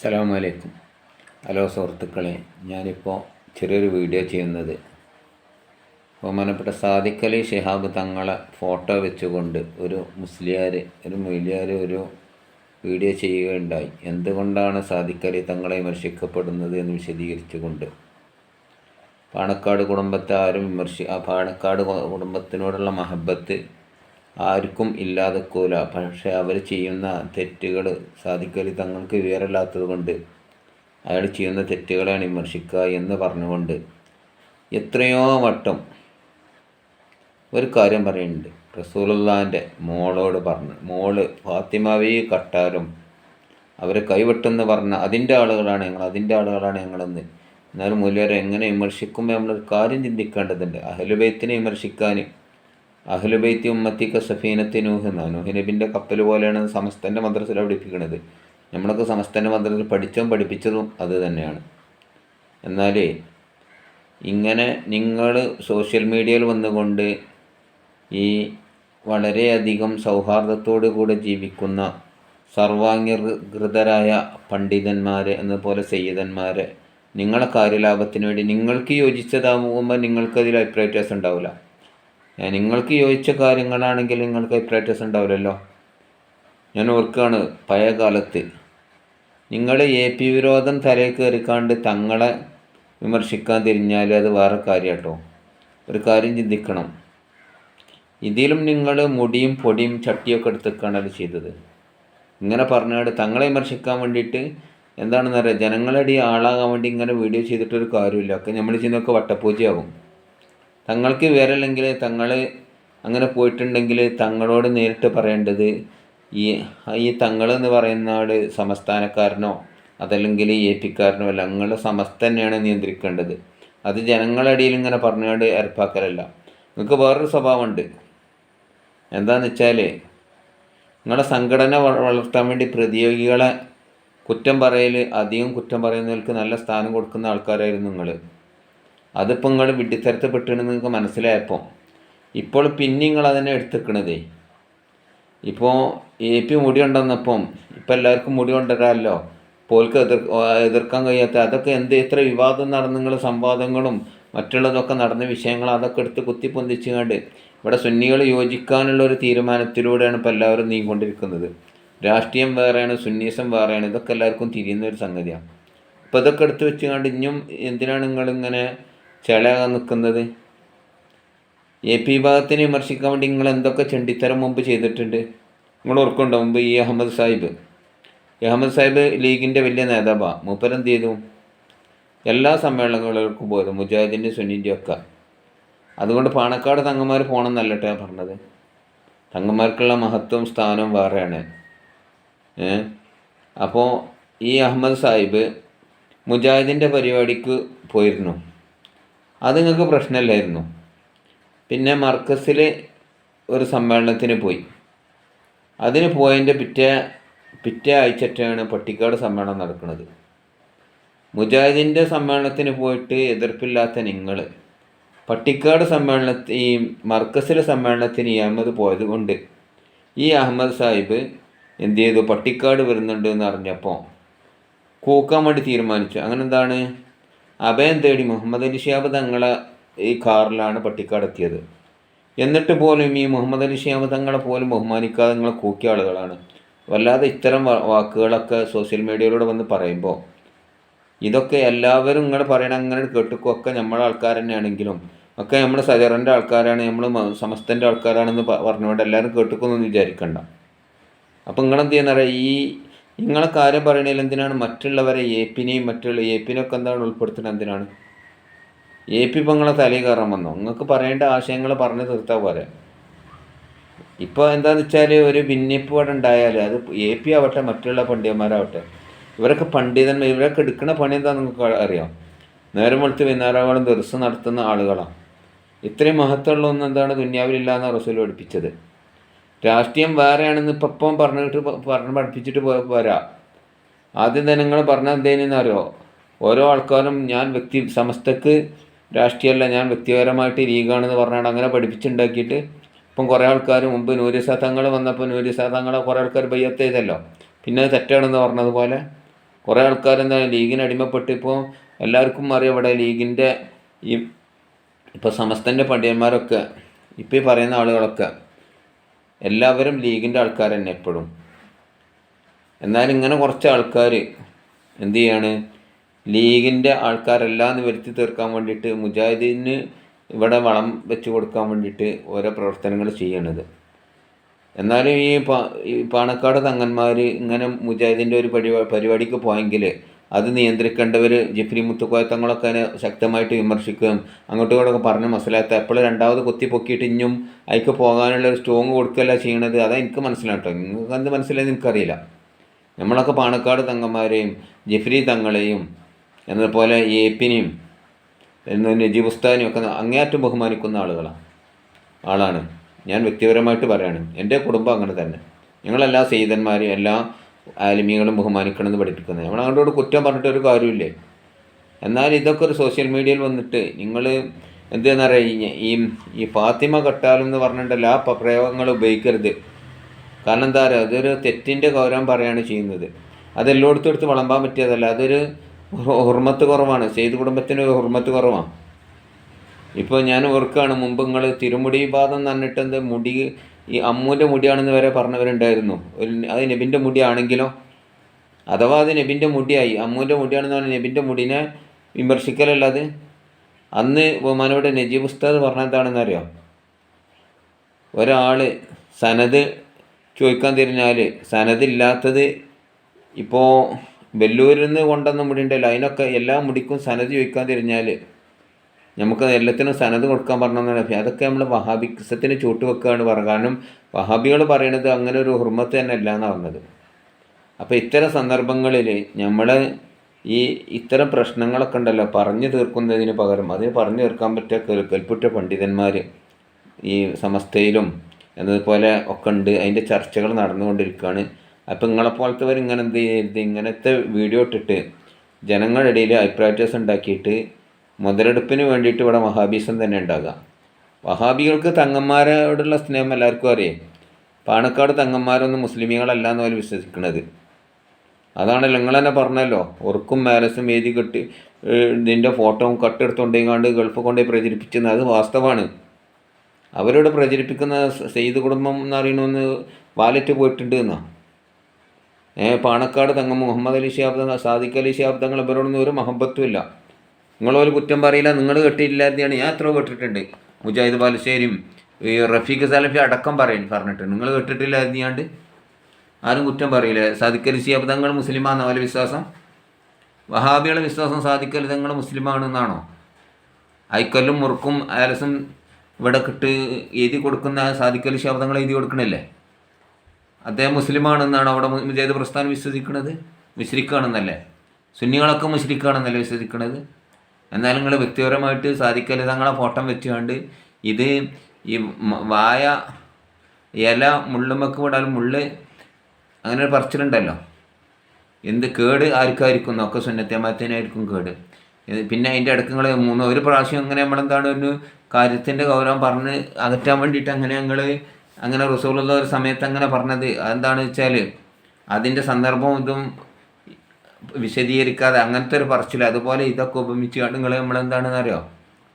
അസ്സലാമു അലൈക്കും ഹലോ സുഹൃത്തുക്കളെ ഞാനിപ്പോൾ ചെറിയൊരു വീഡിയോ ചെയ്യുന്നത്. ബഹുമാനപ്പെട്ട സാദിഖ് അലി ഷിഹാബ് തങ്ങളെ ഫോട്ടോ വെച്ചുകൊണ്ട് ഒരു മുസ്ലിയാർ ഒരു മൊയ്ലിയാർ ഒരു വീഡിയോ ചെയ്യുകയുണ്ടായി. എന്തുകൊണ്ടാണ് സാദിഖലി തങ്ങളെ വിമർശിക്കപ്പെടുന്നത് എന്ന് വിശദീകരിച്ചുകൊണ്ട്. പാണക്കാട് കുടുംബത്തെ ആരും വിമർശി ആ പാണക്കാട് കുടുംബത്തിനോടുള്ള മഹബത്ത് ആർക്കും ഇല്ലാതെക്കൂല. പക്ഷേ അവർ ചെയ്യുന്ന തെറ്റുകൾ സാധിക്കലി തങ്ങൾക്ക് വിവരമില്ലാത്തത് കൊണ്ട് അയാൾ ചെയ്യുന്ന തെറ്റുകളാണ് വിമർശിക്കുക എന്ന് പറഞ്ഞുകൊണ്ട് എത്രയോ വട്ടം ഒരു കാര്യം പറയുന്നുണ്ട്. റസൂലുള്ളാന്റെ മോളോട് പറഞ്ഞു. മോൾ ഫാത്തിമാവി കട്ടാലും അവരെ കൈവിട്ടെന്ന് പറഞ്ഞ അതിന്റെ ആളുകളാണ് ഞങ്ങൾ അതിന്റെ ആളുകളാണ് ഞങ്ങളെന്ന്. എന്നാലും മൂല്യരെ എങ്ങനെ വിമർശിക്കുമ്പോൾ നമ്മളൊരു കാര്യം ചിന്തിക്കേണ്ടതുണ്ട്. അഹലുബൈത്തിനെ വിമർശിക്കാൻ അഹ്ലുബൈത്തി ഉമ്മത്തിക്ക സഫീനത്തി നൂഹ് എന്നാണ് നൂഹിനബിന്റെ കപ്പൽ പോലെയാണ് സമസ്തന്റെ മദ്രസയിൽ പഠിപ്പിക്കുന്നത് നമ്മളൊക്കെ സമസ്തന്റെ മദ്രസയിൽ പഠിച്ചതും പഠിപ്പിച്ചതും അത് തന്നെയാണ്. എന്നാൽ ഇങ്ങനെ നിങ്ങൾ സോഷ്യൽ മീഡിയയിൽ വന്നുകൊണ്ട് ഈ വളരെയധികം സൗഹാർദ്ദത്തോടു കൂടെ ജീവിക്കുന്ന സർവാംഗീകൃതരായ പണ്ഡിതന്മാരെ എന്നപോലെ സയ്യിദന്മാരെ നിങ്ങളെ കാര്യലാഭത്തിന് വേണ്ടി നിങ്ങൾക്ക് യോജിച്ചതാകുമ്പോൾ നിങ്ങൾക്കതിൽ അഭിപ്രായ വ്യത്യാസം ഉണ്ടാവില്ല. നിങ്ങൾക്ക് യോജിച്ച കാര്യങ്ങളാണെങ്കിൽ നിങ്ങൾക്ക് അഭിപ്രായ ഉണ്ടാവില്ലല്ലോ. ഞാൻ ഓർക്കുകയാണ് പഴയ കാലത്ത് നിങ്ങൾ എ പി വിരോധം തലയിൽ കയറിക്കാണ്ട് തങ്ങളെ വിമർശിക്കാൻ തിരിഞ്ഞാൽ അത് വേറെ കാര്യം കേട്ടോ ഒരു കാര്യം ചിന്തിക്കണം. ഇതിലും നിങ്ങൾ മുടിയും പൊടിയും ചട്ടിയൊക്കെ എടുത്തേക്കാണ് അത് ചെയ്തത്. ഇങ്ങനെ പറഞ്ഞാൽ തങ്ങളെ വിമർശിക്കാൻ വേണ്ടിയിട്ട് എന്താണെന്ന് അറിയാം ജനങ്ങളുടെ ആളാകാൻ വേണ്ടി ഇങ്ങനെ വീഡിയോ ചെയ്തിട്ടൊരു കാര്യമില്ല. ഒക്കെ നമ്മൾ ചെയ്യുന്നൊക്കെ വട്ടപ്പൂജയാകും. തങ്ങൾക്ക് വിവരമില്ലെങ്കിൽ തങ്ങൾ അങ്ങനെ പോയിട്ടുണ്ടെങ്കിൽ തങ്ങളോട് നേരിട്ട് പറയേണ്ടത് ഈ ഈ തങ്ങൾ എന്ന് പറയുന്ന ആൾ സംസ്ഥാനക്കാരനോ അതല്ലെങ്കിൽ എ പിക്കാരനോ അല്ല നിങ്ങളുടെ സമസ്ത തന്നെയാണ് നിയന്ത്രിക്കേണ്ടത്. അത് ജനങ്ങളടിയിൽ ഇങ്ങനെ പറഞ്ഞുകൊണ്ട് ഏർപ്പാക്കലല്ല നിങ്ങൾക്ക് വേറൊരു സ്വഭാവമുണ്ട്. എന്താന്ന് വെച്ചാൽ നിങ്ങളുടെ സംഘടന വളർത്താൻ വേണ്ടി പ്രതിയോഗികളെ കുറ്റം പറയൽ അധികം കുറ്റം പറയുന്നവർക്ക് നല്ല സ്ഥാനം കൊടുക്കുന്ന ആൾക്കാരായിരുന്നു നിങ്ങൾ അതിപ്പോൾ നിങ്ങൾ പെട്ടെന്ന് നിങ്ങൾക്ക് മനസ്സിലായപ്പോൾ ഇപ്പോൾ പിന്നെ നിങ്ങൾ അതിനെ എടുത്തിക്കണതേ. ഇപ്പോൾ എ പി മുടി കൊണ്ടുവന്നപ്പം ഇപ്പം എല്ലാവർക്കും മുടി കൊണ്ടുവരാമല്ലോ പോൽക്ക് എതിർ എതിർക്കാൻ കഴിയാത്ത അതൊക്കെ എന്ത് ഇത്ര വിവാദം നടന്ന നിങ്ങൾ സംവാദങ്ങളും മറ്റുള്ളതൊക്കെ നടന്ന വിഷയങ്ങൾ അതൊക്കെ എടുത്ത് കുത്തിപ്പൊന്തിച്ചുകൊണ്ട് ഇവിടെ സുന്നികൾ യോജിക്കാനുള്ള ഒരു തീരുമാനത്തിലൂടെയാണ് ഇപ്പോൾ എല്ലാവരും നീങ്ങിക്കൊണ്ടിരിക്കുന്നത്. രാഷ്ട്രീയം വേറെയാണ് സുന്നീസം വേറെയാണ് ഇതൊക്കെ എല്ലാവർക്കും തിരിയുന്ന ഒരു സംഗതിയാണ് അപ്പോൾ ഇതൊക്കെ എടുത്ത് വെച്ചുകൊണ്ട് ഇനിയും എന്തിനാണ് നിങ്ങളിങ്ങനെ ചെളയാകാൻ നിൽക്കുന്നത്. എ പി വിഭാഗത്തിനെ വിമർശിക്കാൻ വേണ്ടി നിങ്ങൾ എന്തൊക്കെ ചെണ്ടിത്തരം മുമ്പ് ചെയ്തിട്ടുണ്ട്? നിങ്ങൾ ഓർക്കുന്നുണ്ടോ മുമ്പ് ഈ അഹമ്മദ് സാഹിബ്? അഹമ്മദ് സാഹിബ് ലീഗിന്റെ വലിയ നേതാവാണ് മൂപ്പരെന്ത് ചെയ്തു? എല്ലാ സമ്മേളനങ്ങൾക്കും പോയത് മുജാഹിദിന്റെ സുനിന്റെ ഒക്കെ. അതുകൊണ്ട് പാണക്കാട് തങ്ങന്മാർ പോകണമെന്നല്ല കേട്ടോ പറഞ്ഞത്. തങ്ങന്മാർക്കുള്ള മഹത്വം സ്ഥാനം വേറെയാണ്. അപ്പോൾ ഈ അഹമ്മദ് സാഹിബ് മുജാഹിദിന്റെ പരിപാടിക്ക് പോയിരുന്നു. അത് നിങ്ങൾക്ക് പ്രശ്നമില്ലായിരുന്നു പിന്നെ മർക്കസിൽ ഒരു സമ്മേളനത്തിന് പോയി. അതിന് പോയതിന്റെ പിറ്റേ പിറ്റേ ആഴ്ചറ്റാണ് പട്ടിക്കാട് സമ്മേളനം നടക്കുന്നത്. മുജാഹിദിന്റെ സമ്മേളനത്തിന് പോയിട്ട് എതിർപ്പില്ലാത്ത നിങ്ങൾ പട്ടിക്കാട് സമ്മേളനത്തിൽ ഈ മർക്കസിലെ സമ്മേളനത്തിന് ഈ അഹമ്മദ് പോയത് കൊണ്ട് ഈ അഹമ്മദ് സാഹിബ് എന്ത് ചെയ്തു? പട്ടിക്കാട് വരുന്നുണ്ട് എന്ന് അറിഞ്ഞപ്പോൾ കൂക്കാൻ വേണ്ടി തീരുമാനിച്ചു. അങ്ങനെ എന്താണ് അഭയം തേടി മുഹമ്മദ് അലി ഷിയാബ് തങ്ങളെ ഈ കാറിലാണ് പട്ടിക്കടത്തിയത് എന്നിട്ട് പോലും ഈ മുഹമ്മദ് അലി ഷിയാബ് തങ്ങളെ പോലും ബഹുമാനിക്കാതെ നിങ്ങളെ കൂക്കിയ ആളുകളാണ്. വല്ലാതെ ഇത്തരം വാക്കുകളൊക്കെ സോഷ്യൽ മീഡിയയിലൂടെ വന്ന് പറയുമ്പോൾ ഇതൊക്കെ എല്ലാവരും നിങ്ങൾ പറയണ അങ്ങനെ കേട്ടുക്കും. ഒക്കെ നമ്മളെ ആൾക്കാർ തന്നെയാണെങ്കിലും ഒക്കെ നമ്മൾ സജറിന്റെ ആൾക്കാരാണ് നമ്മൾ സമസ്തന്റെ ആൾക്കാരാണെന്ന് പറഞ്ഞുകൊണ്ട് എല്ലാവരും കേട്ടുക്കൊന്നും വിചാരിക്കണ്ട. അപ്പം നിങ്ങളെന്ത് ചെയ്യുന്ന ഈ നിങ്ങളെ കാര്യം പറയണതിൽ എന്തിനാണ് മറ്റുള്ളവരെ എ പിനെയും മറ്റുള്ള എ പിനൊക്കെ എന്താണ് ഉൾപ്പെടുത്തുന്നത് എന്തിനാണ്? എ പി ഇപ്പം നിങ്ങളെ കയറാൻ വന്നോ? നിങ്ങൾക്ക് പറയേണ്ട ആശയങ്ങൾ പറഞ്ഞ് തീർത്താൽ പോരെ. ഇപ്പോൾ എന്താണെന്ന് വെച്ചാൽ ഒരു ഭിന്നിപ്പ് ഉണ്ടായാൽ അത് എ പി ആവട്ടെ മറ്റുള്ള പണ്ഡിതന്മാരാവട്ടെ ഇവരൊക്കെ പണ്ഡിതന്മാർ ഇവരൊക്കെ എടുക്കുന്ന പണി എന്താണെന്ന് നിങ്ങൾക്ക് അറിയാം? നേരം വെളുത്ത് വൈകുന്നേരങ്ങളും ദിവസം നടത്തുന്ന ആളുകളാണ് ഇത്രയും മഹത്വമുള്ള ഒന്നും എന്താണ്? ദുന്യാവിലില്ല എന്ന് റസൂൽ പഠിപ്പിച്ചത്. രാഷ്ട്രീയം വേറെയാണെന്ന് ഇപ്പം പറഞ്ഞിട്ട് പറഞ്ഞ് പഠിപ്പിച്ചിട്ട് പോരാ ആദ്യം തന്നെ നിങ്ങൾ പറഞ്ഞ എന്തേനെന്ന് അറിയോ? ഓരോ ആൾക്കാരും ഞാൻ വ്യക്തി സമസ്തക്ക് രാഷ്ട്രീയമല്ല ഞാൻ വ്യക്തിപരമായിട്ട് ലീഗാണെന്ന് പറഞ്ഞാണ് അങ്ങനെ പഠിപ്പിച്ചുണ്ടാക്കിയിട്ട് ഇപ്പം കുറേ ആൾക്കാർ മുമ്പ് നൂര്യസാധങ്ങൾ വന്നപ്പോൾ നൂരിസ തങ്ങളെ കുറേ ആൾക്കാർ ബയ്യത്ത് ചെയ്തല്ലോ പിന്നെ അത് തെറ്റാണെന്ന് പറഞ്ഞതുപോലെ കുറേ ആൾക്കാർ എന്താണ് ലീഗിന് അടിമപ്പെട്ട് ഇപ്പോൾ എല്ലാവർക്കും അറിയാം ഇവിടെ ലീഗിന്റെ ഈ ഇപ്പോൾ സമസ്തന്റെ പണ്ഡിതന്മാരൊക്കെ ഇപ്പോൾ ഈ പറയുന്ന ആളുകളൊക്കെ എല്ലാവരും ലീഗിന്റെ ആൾക്കാർ തന്നെ എപ്പോഴും. എന്നാൽ ഇങ്ങനെ കുറച്ച് ആൾക്കാർ എന്ത് ചെയ്യാണ്? ലീഗിന്റെ ആൾക്കാരല്ല എന്ന് വരുത്തി തീർക്കാൻ വേണ്ടിയിട്ട് മുജാഹിദീന് ഇവിടെ വളം വെച്ച് കൊടുക്കാൻ വേണ്ടിയിട്ട് ഓരോ പ്രവർത്തനങ്ങൾ ചെയ്യണത്. എന്നാലും ഈ പാണക്കാട് തങ്ങന്മാർ ഇങ്ങനെ മുജാഹിദിന്റെ ഒരു പരിപാ പരിപാടിക്ക് പോയെങ്കിൽ അത് നിയന്ത്രിക്കേണ്ടവർ ജിഫ്രി മുത്തുക്കോയത്തങ്ങളൊക്കെ അതിനെ ശക്തമായിട്ട് വിമർശിക്കുകയും അങ്ങോട്ടും ഇങ്ങോട്ടൊക്കെ പറഞ്ഞ്. മനസ്സിലാക്കുക എപ്പോഴും രണ്ടാമത് കുത്തി പൊക്കിയിട്ട് ഇനിയും അതിക്ക് പോകാനുള്ള ഒരു സ്ട്രോങ് കൊടുക്കുകയല്ല ചെയ്യണത്. അതാ എനിക്ക് മനസ്സിലാട്ടോ നിങ്ങൾക്ക് എന്ത് മനസ്സിലായി എനിക്കറിയില്ല. നമ്മളൊക്കെ പാണക്കാട് തങ്ങന്മാരെയും ജിഫ്രി തങ്ങളെയും എന്നതുപോലെ ഏപ്പിനെയും നജീബ് ഉസ്താദിനെയും ഒക്കെ അങ്ങേയറ്റം ബഹുമാനിക്കുന്ന ആളുകളാണ് ആളാണ്. ഞാൻ വ്യക്തിപരമായിട്ട് പറയാണ്. എന്റെ കുടുംബം അങ്ങനെ തന്നെ. ഞങ്ങളെല്ലാ സെയ്തന്മാരെയും എല്ലാ ആലിമികളും ബഹുമാനിക്കണമെന്ന് പഠിപ്പിക്കുന്നത്. നമ്മൾ അങ്ങോട്ടോട് കുറ്റം പറഞ്ഞിട്ട് ഒരു കാര്യമില്ലേ? എന്നാൽ ഇതൊക്കെ ഒരു സോഷ്യൽ മീഡിയയിൽ വന്നിട്ട് നിങ്ങൾ എന്തെന്ന് കഴിഞ്ഞാൽ ഈ ഈ ഫാത്തിമ കട്ടാലും എന്ന് ആ പ്രയോഗങ്ങൾ ഉപയോഗിക്കരുത്. കാരണം എന്താ പറയുക അതൊരു തെറ്റിന്റെ ഗൗരവം പറയുകയാണ് ചെയ്യുന്നത്. അതെല്ലായിടത്തും എടുത്ത് വിളമ്പാൻ പറ്റിയതല്ല. അതൊരു ഹുർമത്ത് കുറവാണ്. സെയ്ത് കുടുംബത്തിന് ഒരു ഹുർമത്ത് കുറവാണ് ഇപ്പോൾ ഞാൻ ഓർക്കുകയാണ് മുമ്പ് നിങ്ങൾ തിരുമുടി പാദം നന്നിട്ടെന്ത് മുടി ഈ അമ്മൂന്റെ മുടിയാണെന്ന് വരെ പറഞ്ഞവരുണ്ടായിരുന്നു. ഒരു അത് നബിന്റെ മുടിയാണെങ്കിലോ? അഥവാ അത് നബിന്റെ മുടിയായി. അമ്മൂന്റെ മുടിയാണെന്ന് പറഞ്ഞാൽ നബിന്റെ മുടിനെ വിമർശിക്കലല്ല അത്? അന്ന് ബഹുമാനോട് നജീബ് ഉസ്താദ് പറഞ്ഞ എന്താണെന്ന് അറിയാം ഒരാൾ സനത് ചോദിക്കാൻ തിരിഞ്ഞാൽ സനതില്ലാത്തത് ഇപ്പോൾ വെല്ലൂരിൽ നിന്ന് കൊണ്ടുവന്ന മുടി ഉണ്ടല്ലോ അതിനൊക്കെ എല്ലാ മുടിക്കും സനത് ചോദിക്കാൻ തിരിഞ്ഞാൽ നമുക്ക് എല്ലാത്തിനും സനത് കൊടുക്കാൻ പറഞ്ഞതാണ് അതൊക്കെ നമ്മൾ വഹാബിസത്തിന് ചൂട്ട് വെക്കുകയാണ് പറയുക കാരണം വഹാബികൾ പറയണത് അങ്ങനെ ഒരു ഹുർമത്ത് തന്നെ അല്ല പറഞ്ഞത്. അപ്പോൾ ഇത്തരം സന്ദർഭങ്ങളിൽ നമ്മൾ ഈ ഇത്തരം പ്രശ്നങ്ങളൊക്കെ ഉണ്ടല്ലോ പറഞ്ഞു തീർക്കുന്നതിന് പകരം. അതിന് പറഞ്ഞു തീർക്കാൻ പറ്റിയ കൽപ്പുറ്റ പണ്ഡിതന്മാർ ഈ സമസ്തയിലും എന്നതുപോലെ ഒക്കെ ഉണ്ട്. അതിന്റെ ചർച്ചകൾ നടന്നുകൊണ്ടിരിക്കുകയാണ് അപ്പോൾ നിങ്ങളെപ്പോലത്തെവർ ഇങ്ങനെ എന്ത് ചെയ്യരുത്? ഇങ്ങനത്തെ വീഡിയോ ഇട്ടിട്ട് ജനങ്ങളുടെ ഇടയിൽ വ്യത്യാസം ഉണ്ടാക്കിയിട്ട് മുതലെടുപ്പിന് വേണ്ടിയിട്ട് ഇവിടെ വഹാബീസം തന്നെ ഉണ്ടാകാം. വഹാബികൾക്ക് തങ്ങന്മാരോടുള്ള സ്നേഹം എല്ലാവർക്കും അറിയാം. പാണക്കാട് തങ്ങന്മാരൊന്നും മുസ്ലിമികളല്ല എന്ന് അവർ വിശ്വസിക്കുന്നത് അതാണല്ലോ നിങ്ങൾ തന്നെ പറഞ്ഞല്ലോ ഉറക്കും മാലസും എഴുതി കെട്ടി ഇതിന്റെ ഫോട്ടോയും കട്ടെടുത്തുകൊണ്ടേങ്ങാണ്ട് ഗൾഫ് കൊണ്ടുപോയി പ്രചരിപ്പിച്ചെന്ന് അത് വാസ്തവമാണ് അവരോട് പ്രചരിപ്പിക്കുന്ന സെയ്ത് കുടുംബം എന്ന് അറിയണമെന്ന് വാലറ്റ് പോയിട്ടുണ്ട് എന്നാ. ഏ പാണക്കാട് തങ്ങ മുഹമ്മദ് അലി ഷിയാബ്ദങ്ങൾ സാദിഖ് അലി ഷിഹാബ് തങ്ങൾ ഇവരോടൊന്നും ഒരു മഹബത്തും ഇല്ല. നിങ്ങളൊരു കുറ്റം പറയില്ല നിങ്ങൾ കെട്ടിയില്ലാതെയാണ് ഞാൻ എത്ര കെട്ടിട്ടുണ്ട് മുജാഹിദ് ബാലുശ്ശേരിയും ഈ റഫീഖ് സലഫി അടക്കം പറയും പറഞ്ഞിട്ട് നിങ്ങൾ കേട്ടിട്ടില്ല അതിയാണ്ട് ആരും കുറ്റം പറയില്ല. സാധിക്കൽ തങ്ങൾ മുസ്ലിമാണെന്നോ അവരെ വിശ്വാസം. വഹാബികളുടെ വിശ്വാസം സാധിക്കൽ തങ്ങൾ മുസ്ലിമാണെന്നാണോ? ഐക്കല്ലും മുറുക്കും ആലസും ഇവിടെ കിട്ട് എഴുതി കൊടുക്കുന്ന സാധിക്കൽ ശബ്ദങ്ങൾ എഴുതി കൊടുക്കണില്ലേ? അദ്ദേഹം മുസ്ലിമാണെന്നാണ് അവിടെ മുജാഹിദ് പ്രസ്ഥാനം വിശ്വസിക്കുന്നത് മുശ്രിക്കാണെന്നല്ലേ? സുന്നികളൊക്കെ മുശ്രിക്കാണെന്നല്ലേ വിശ്വസിക്കുന്നത് എന്നാൽ നിങ്ങൾ വ്യക്തിപരമായിട്ട് സാധിക്കൽ തങ്ങളെ ഫോട്ടോ വെച്ചുകൊണ്ട് ഇത് ഈ വായ ഇല മുള്ളുമ്പക്ക് വിടാൽ മുള്ള് അങ്ങനെ ഒരു പറച്ചിലുണ്ടല്ലോ. എന്ത് കേട് ആർക്കായിരിക്കും? എന്നൊക്കെ സുന്നത്തേമാത്തേനായിരിക്കും കേട്. പിന്നെ അതിന്റെ ഇടയ്ക്ക് നിങ്ങൾ മൂന്ന് ഒരു പ്രാവശ്യം അങ്ങനെ നമ്മളെന്താണ് ഒരു കാര്യത്തിന്റെ ഗൗരവം പറഞ്ഞ് അകറ്റാൻ വേണ്ടിയിട്ട് അങ്ങനെ ഞങ്ങൾ അങ്ങനെ റസൂലുള്ള ഒരു സമയത്ത് അങ്ങനെ പറഞ്ഞത്. അതെന്താണെന്ന് വെച്ചാൽ അതിന്റെ സന്ദർഭം ഇതും വിശദീകരിക്കാതെ അങ്ങനത്തെ ഒരു പറച്ചിൽ അതുപോലെ ഇതൊക്കെ ഉപമിച്ച് നിങ്ങൾ നമ്മളെന്താണെന്ന് അറിയോ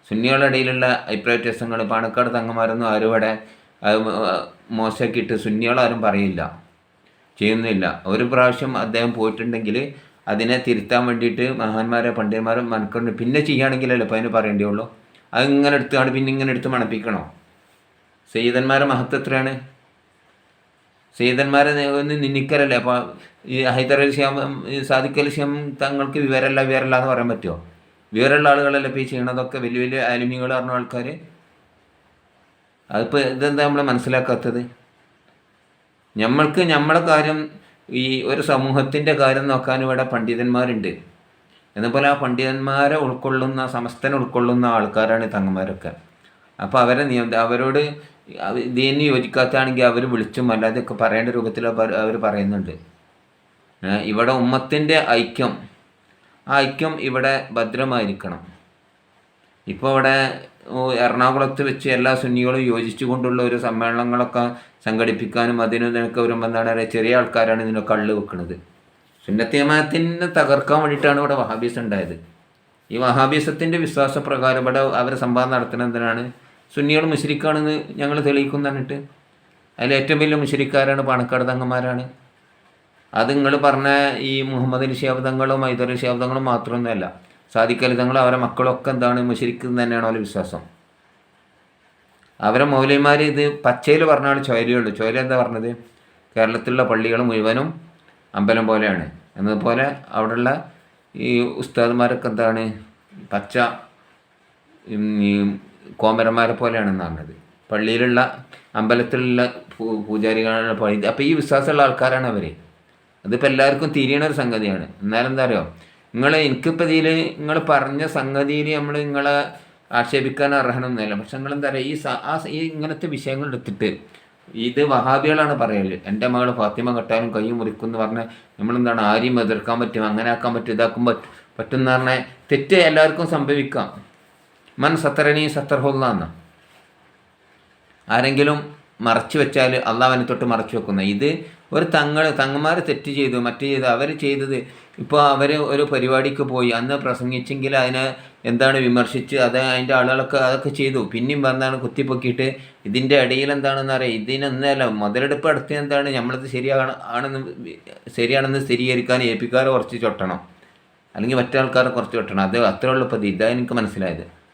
സുന്നികളുടെ ഇടയിലുള്ള അഭിപ്രായ വ്യത്യാസങ്ങൾ പാണക്കാട് തങ്ങന്മാരൊന്നും ആരും ഇവിടെ മോശമാക്കിയിട്ട് സുന്നികളാരും പറയില്ല ചെയ്യുന്നില്ല. ഒരു പ്രാവശ്യം അദ്ദേഹം പോയിട്ടുണ്ടെങ്കിൽ അതിനെ തിരുത്താൻ വേണ്ടിയിട്ട് മഹാന്മാരെ പണ്ഡിതന്മാരെ മനക്കൊണ്ട്. പിന്നെ ചെയ്യുകയാണെങ്കിലല്ലേ അപ്പോൾ അതിന് പറയേണ്ടിയുള്ളൂ? അത് ഇങ്ങനെ എടുത്താണ് പിന്നെ ഇങ്ങനെ എടുത്ത് മണപ്പിക്കണോ? സെയ്തന്മാരെ മഹത്വത്രയാണ് സയ്യിദന്മാരെ ഒന്ന് നിന്നിക്കലല്ലേ? അപ്പോൾ ഈ ഹൈദർ അലി തങ്ങൾക്ക് വിവരമല്ല വിവരമല്ല എന്ന് പറയാൻ പറ്റുമോ? വിവരമുള്ള ആളുകളല്ല ഇപ്പോൾ ഈ ചെയ്യണതൊക്കെ വലിയ വലിയ ആലിമ്യങ്ങൾ പറഞ്ഞ ആൾക്കാർ അതിപ്പോൾ ഇതെന്താ നമ്മൾ മനസ്സിലാക്കാത്തത്? നമ്മൾക്ക് നമ്മളെ കാര്യം ഈ ഒരു സമൂഹത്തിന്റെ കാര്യം നോക്കാൻ ഇവിടെ പണ്ഡിതന്മാരുണ്ട്. എന്നപോലെ ആ പണ്ഡിതന്മാരെ ഉൾക്കൊള്ളുന്ന സമസ്തനെ ഉൾക്കൊള്ളുന്ന ആൾക്കാരാണ് തങ്ങന്മാരൊക്കെ. അപ്പോൾ അവരെ നിയമ അവരോട് അവ- ഇതിന് യോജിക്കാത്തതാണെങ്കിൽ അവർ വിളിച്ചും അല്ലാതെയൊക്കെ പറയേണ്ട രൂപത്തിൽ അവർ പറയുന്നുണ്ട്. ഇവിടെ ഉമ്മത്തിന്റെ ഐക്യം. ആ ഐക്യം ഇവിടെ ഭദ്രമായിരിക്കണം. ഇപ്പോൾ ഇവിടെ എറണാകുളത്ത് വെച്ച് എല്ലാ സുന്നികളും യോജിച്ചുകൊണ്ടുള്ള ഒരു സമ്മേളനങ്ങളൊക്കെ സംഘടിപ്പിക്കാനും അതിനും നിനക്ക് വരുമ്പോൾ എന്താണ് പറയുക ചെറിയ ആൾക്കാരാണ് ഇതിനൊക്കെ കള്ള് വെക്കുന്നത് സുന്നത്തിയമാനത്തിനെ തകർക്കാൻ വേണ്ടിയിട്ടാണ് ഇവിടെ വഹാബീസ് ഉണ്ടായത്. ഈ വഹാബീസത്തിന്റെ വിശ്വാസപ്രകാരം ഇവിടെ അവർ സംവാദം നടത്തുന്നത് എന്തിനാണ്? സുന്നികൾ മുഷരിക്കാണെന്ന് ഞങ്ങൾ തെളിയിക്കും എന്നിട്ട് അതിൽ ഏറ്റവും വലിയ മുഷരിക്കാരാണ് പണക്കാട് തങ്ങന്മാരാണ്. അത് നിങ്ങൾ പറഞ്ഞ ഈ മുഹമ്മദ് ശാബ്ദങ്ങളും മൈദർ ശാബ്ദങ്ങളും മാത്രമൊന്നുമല്ല. സാദിഖലിതങ്ങളും അവരെ മക്കളൊക്കെ എന്താണ് മുഷരിക്കും തന്നെയാണ് അവരുടെ വിശ്വാസം? അവരെ മൗലൈമാർ ഇത് പച്ചയിൽ പറഞ്ഞാണ് ചോരയുള്ളൂ. ചോര എന്താ പറഞ്ഞത്? കേരളത്തിലുള്ള പള്ളികൾ മുഴുവനും അമ്പലം പോലെയാണ്. എന്നതുപോലെ അവിടെയുള്ള ഈ ഉസ്താദന്മാരൊക്കെ എന്താണ്? പച്ച ഈ കോമരന്മാരെ പോലെയാണെന്ന് പറഞ്ഞത്. പള്ളിയിലുള്ള അമ്പലത്തിലുള്ള പൂജാരികളാണ് അപ്പോൾ ഈ വിശ്വാസമുള്ള ആൾക്കാരാണ് അവർ അതിപ്പോൾ എല്ലാവർക്കും തിരിയണ ഒരു സംഗതിയാണ്. എന്നാലും എന്താ അറിയോ? നിങ്ങൾ എനിക്കിപ്പോൾ ഇതിൽ നിങ്ങൾ പറഞ്ഞ സംഗതിയിൽ നമ്മൾ നിങ്ങളെ ആക്ഷേപിക്കാൻ അർഹനൊന്നുമില്ല. പക്ഷെ നിങ്ങൾ എന്താ പറയുക ഈ ആ ഈ ഇങ്ങനത്തെ വിഷയങ്ങൾ എടുത്തിട്ട് ഇത് വഹാബികളാണ് പറയൽ. എന്റെ മകൾ ഫാത്തിമ കെട്ടാനും കൈ മുറിക്കും എന്ന് പറഞ്ഞാൽ നമ്മളെന്താണ് ആരെയും എതിർക്കാൻ പറ്റും അങ്ങനെ ആക്കാൻ പറ്റും ഇതാക്കാൻ പറ്റും പറ്റും എന്ന് പറഞ്ഞാൽ തെറ്റ് എല്ലാവർക്കും സംഭവിക്കാം. മൻ സത്തരനി സത്തർഹുല്ല എന്ന ആരെങ്കിലും മറച്ചു വെച്ചാൽ അള്ളാഹ് തൊട്ട് മറച്ചു വെക്കുന്ന. ഇത് ഒരു തങ്ങൾ തങ്ങന്മാർ തെറ്റ് ചെയ്തു മറ്റു ചെയ്തു അവർ ചെയ്തത്. ഇപ്പോൾ അവർ ഒരു പരിപാടിക്ക് പോയി അന്ന് പ്രസംഗിച്ചെങ്കിൽ അതിനെ എന്താണ് വിമർശിച്ച് അത് അതിന്റെ ആളുകളൊക്കെ അതൊക്കെ ചെയ്തു. പിന്നെയും വന്നാണ് കുത്തിപ്പൊക്കിയിട്ട് ഇതിന്റെ ഇടയിൽ എന്താണെന്ന് അറിയാം. ഇതിനൊന്നല്ല മുതലെടുപ്പ് അടുത്ത് എന്താണ്? നമ്മളത് ശരിയാണ് ആണെന്ന് ശരിയാണെന്ന് സ്ഥിരീകരിക്കാൻ ഏൽപ്പിക്കാരെ കുറച്ച് ചൊട്ടണം. അല്ലെങ്കിൽ മറ്റാൾക്കാരെ കുറച്ച് ചൊട്ടണം. അത് അത്രയുള്ള ഇത്. ഇതാണ് എനിക്ക് മനസ്സിലായത്.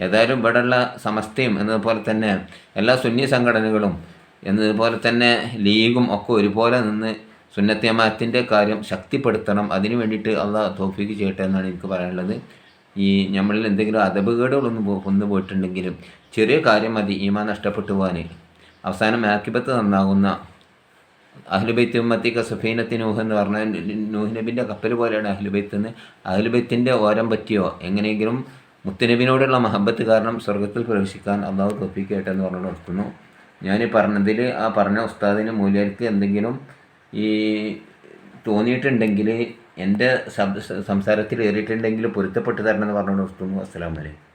ഏതായാലും ഇവിടെയുള്ള സമസ്തയും എന്നതുപോലെ തന്നെ എല്ലാ സുന്നി സംഘടനകളും എന്നതുപോലെ തന്നെ ലീഗും ഒക്കെ ഒരുപോലെ നിന്ന് സുന്നത്യമാത്തിന്റെ കാര്യം ശക്തിപ്പെടുത്തണം. അതിനു വേണ്ടിയിട്ട് അള്ളാഹ് തോഫിക്ക് ചെയ്യട്ടെ എന്നാണ് എനിക്ക് പറയാനുള്ളത്. ഈ നമ്മളിൽ എന്തെങ്കിലും അതപകേടുകളൊന്നും കൊന്നു പോയിട്ടുണ്ടെങ്കിലും ചെറിയ കാര്യം മതി ഈമാ നഷ്ടപ്പെട്ടു പോകാൻ. അവസാനം ആക്കിബത്ത് നന്നാകുന്ന അഹ്ലുബൈത്ത് ഉമ്മത്തിക്ക സുഫീനത്തി നൂഹ് എന്ന് പറഞ്ഞാൽ നൂഹ് നബിന്റെ കപ്പൽ പോലെയാണ് അഹ്ലുബൈത്ത് എന്ന്. അഹ്ലുബൈത്തിന്റെ ഓരം പറ്റിയോ? എങ്ങനെയെങ്കിലും മുത്തുനബിനോടുള്ള മഹബത്ത് കാരണം സ്വർഗത്തിൽ പ്രവേശിക്കാൻ അള്ളാഹു തോപ്പിക്കട്ടെ എന്ന് പറഞ്ഞു നിർത്തുന്നു ഞാൻ പറഞ്ഞതിൽ ആ പറഞ്ഞ ഉസ്താദിന് മൂല്യർക്ക് എന്തെങ്കിലും ഈ തോന്നിയിട്ടുണ്ടെങ്കിൽ എന്റെ സംസാരത്തിൽ ഏറിയിട്ടുണ്ടെങ്കിൽ പൊരുത്തപ്പെട്ട് തരണം എന്ന് പറഞ്ഞു നിർത്തുന്നു അസ്സലാമലൈക്കും